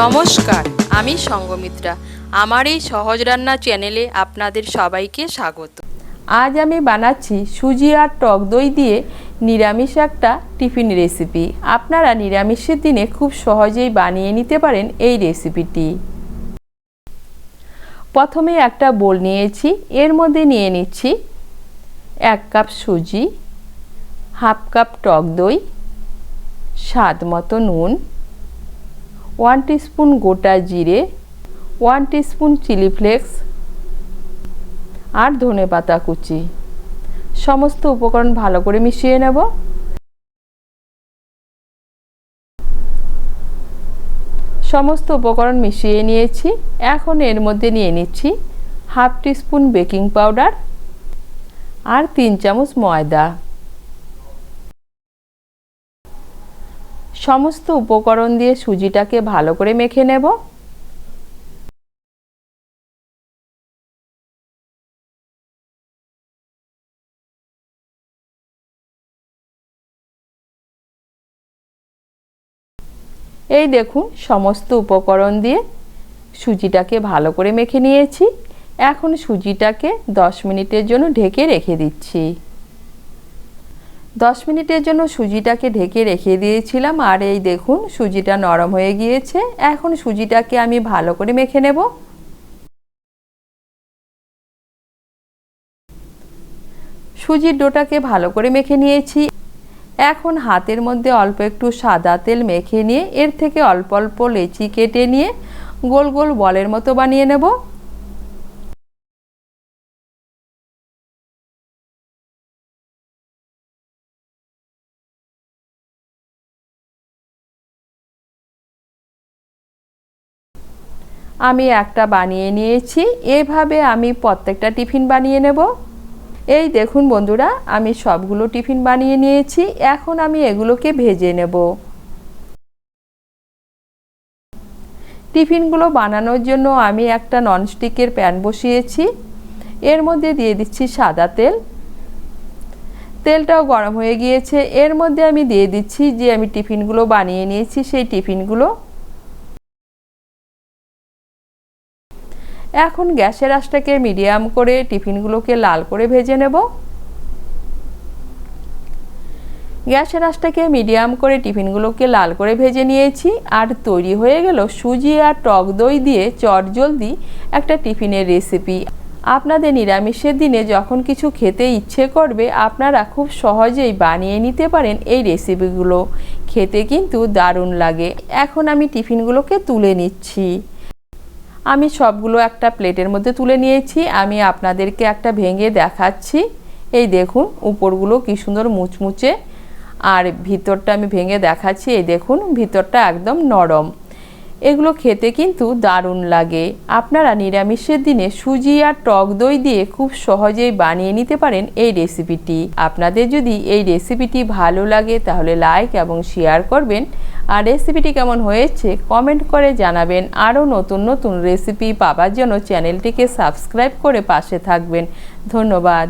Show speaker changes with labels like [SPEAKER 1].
[SPEAKER 1] নমস্কার, আমি সঙ্গমিত্রা। আমার এই সহজ রান্না চ্যানেলে আপনাদের সবাইকে স্বাগত। আজ আমি বানাচ্ছি সুজি আর টক দই দিয়ে নিরামিষ একটা টিফিন রেসিপি। আপনারা নিরামিষের দিনে খুব সহজেই বানিয়ে নিতে পারেন এই রেসিপিটি। প্রথমে একটা বোল নিয়েছি, এর মধ্যে নিয়ে নিচ্ছি এক কাপ সুজি, হাফ কাপ টক দই, স্বাদ মতো নুন ওয়ান টিস্পুন গোটা জিরে, ওয়ান টিস্পুন চিলি ফ্লেক্স আর ধনে পাতা কুচি। সমস্ত উপকরণ ভালো করে মিশিয়ে নেব। সমস্ত উপকরণ মিশিয়ে নিয়েছি। এখন এর মধ্যে নিয়ে নিচ্ছি হাফ টিস্পুন বেকিং পাউডার আর তিন চামচ ময়দা। সমস্ত উপকরণ দিয়ে সুজিটাকে ভালো করে মেখে নেব। এই দেখুন, সমস্ত উপকরণ দিয়ে সুজিটাকে ভালো করে মেখে নিয়েছি। এখন সুজিটাকে 10 মিনিটের জন্য ঢেকে রেখে দিচ্ছি। দশ মিনিটের জন্য সুজিটাকে ঢেকে রেখে দিয়েছিলাম, আর এই দেখুন সুজিটা নরম হয়ে গিয়েছে। এখন সুজিটাকে আমি ভালো করে মেখে নেব। সুজির ডোটাকে ভালো করে মেখে নিয়েছি। এখন হাতের মধ্যে অল্প একটু সাদা তেল মেখে নিয়ে, এর থেকে অল্প অল্প লেচি কেটে নিয়ে গোল গোল বলের মতো বানিয়ে নেব। আমি একটা বানিয়ে নিয়েছি, এভাবে আমি প্রত্যেকটা টিফিন বানিয়ে নেব। এই দেখুন বন্ধুরা, আমি সবগুলো টিফিন বানিয়ে নিয়েছি, এখন আমি এগুলোকে ভেজে নেব। টিফিনগুলো বানানোর জন্য আমি একটা ননস্টিকের প্যান বসিয়েছি, এর মধ্যে দিয়ে দিচ্ছি সাদা তেল। তেলটাও গরম হয়ে গিয়েছে, এর মধ্যে আমি দিয়ে দিচ্ছি যে আমি টিফিনগুলো বানিয়ে নিয়েছি, সেই টিফিনগুলো। এখন গ্যাসের আঁচটাকে মিডিয়াম করে টিফিনগুলোকে লাল করে ভেজে নেব। গ্যাসের আঁচটাকে মিডিয়াম করে টিফিনগুলোকে লাল করে ভেজে নিয়েছি আর তৈরি হয়ে গেল সুজি আর টক দই দিয়ে চটজলদি একটা টিফিনের রেসিপি। আপনাদের নিরামিষের দিনে যখন কিছু খেতে ইচ্ছে করবে, আপনারা খুব সহজেই বানিয়ে নিতে পারেন এই রেসিপিগুলো। খেতে কিন্তু দারুণ লাগে। এখন আমি টিফিনগুলোকে তুলে নিচ্ছি। আমি সবগুলো একটা প্লেটের মধ্যে তুলে নিয়েছি, আমি আপনাদেরকে একটা ভেঙে দেখাচ্ছি। এই দেখুন, উপরগুলো কি সুন্দর মুচমুচে, আর ভিতরটা আমি ভেঙে দেখাচ্ছি। এই দেখুন, ভিতরটা একদম নরম। এগুলো খেতে কিন্তু দারুণ লাগে। আপনারা নিরামিষের দিনে সুজি আর টক দই দিয়ে খুব সহজেই বানিয়ে নিতে পারেন এই রেসিপিটি। আপনাদের যদি এই রেসিপিটি ভালো লাগে তাহলে লাইক এবং শেয়ার করবেন। আর রেসিপিটি কেমন হয়েছে কমেন্ট করে জানাবেন। আরও নতুন নতুন রেসিপি পাবার জন্য চ্যানেলটিকে সাবস্ক্রাইব করে পাশে থাকবেন। ধন্যবাদ।